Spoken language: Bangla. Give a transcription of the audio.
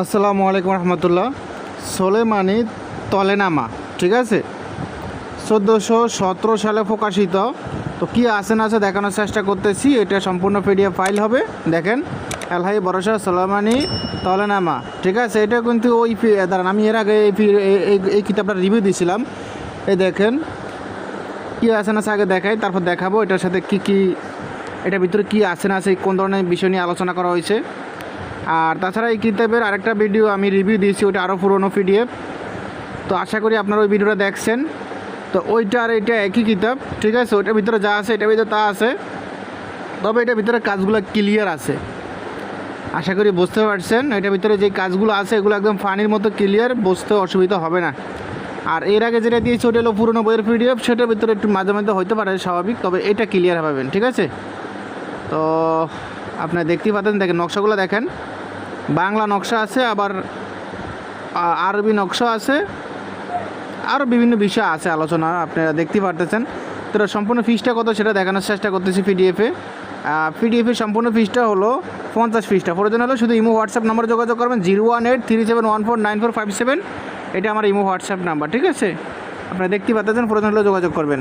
আসসালামু আলাইকুম রহমতুল্লাহ। সোলেমানি তলেনামা, ঠিক আছে? চোদ্দোশো সতেরো সালে প্রকাশিত। তো কী আছে না আছে দেখানোর চেষ্টা করতেছি, এটা সম্পূর্ণ পিডিএফ ফাইল হবে। দেখেন আলহাই বরসা সোলেমানি তলেনামা, ঠিক আছে? এটা কিন্তু ওই দাঁড়ান, আমি এর আগে এই এই- কিতাবটা রিভিউ দিয়েছিলাম এই দেখেন, কী আছে না আগে দেখাই, তারপর দেখাবো এটার সাথে কি কি, এটার ভিতরে কি আছে না আছে, কোন ধরনের বিষয় নিয়ে আলোচনা করা হয়েছে। আর তাছাড়া এই কিতাবের আরেকটা ভিডিও আমি রিভিউ দিয়েছি, ওটা আরও পুরনো পিডিএফ তো আশা করি আপনারা ওই ভিডিওটা দেখছেন। তো ওইটা আর এটা একই কিতাব, ঠিক আছে? ওইটার ভিতরে যা আছে, এটার ভিতরে তা আছে। তবে এটার ভিতরে কাজগুলো ক্লিয়ার আছে। আশা করি বুঝতে পারছেন, এটার ভিতরে যে কাজগুলো আছে, এগুলো একদম ফানির মতো ক্লিয়ার বুঝতে অসুবিধা হবে না। আর এর আগে যেটা দিয়েছি, ওটা হলো পুরনো বইয়ের পিডিএফ সেটার ভিতরে একটু মাঝে মাঝে হতে পারে স্বাভাবিক, তবে এটা ক্লিয়ার পাবেন ঠিক আছে? তো আপনারা দেখতেই পাচ্ছেন, দেখেন নকশাগুলো দেখেন। বাংলা নকশা আছে, আবার আরবি নকশা আছে আরও বিভিন্ন বিষয় আছে আলোচনা, আপনারা দেখতেই পারতেছেন। তো সম্পূর্ণ ফিসটা কত সেটা দেখানোর চেষ্টা করতেছি পিডিএফে পিডিএফের সম্পূর্ণ ফিসটা হলো পঞ্চাশ ফিসটা প্রয়োজন হলো শুধু ইমো হোয়াটসঅ্যাপ নাম্বারে যোগাযোগ করবেন, zero one eight three seven one four nine four five seven. এটা আমার ইমো হোয়াটসঅ্যাপ নাম্বার ঠিক আছে? আপনারা দেখতে পাচ্ছেন প্রয়োজন হলে যোগাযোগ করবেন।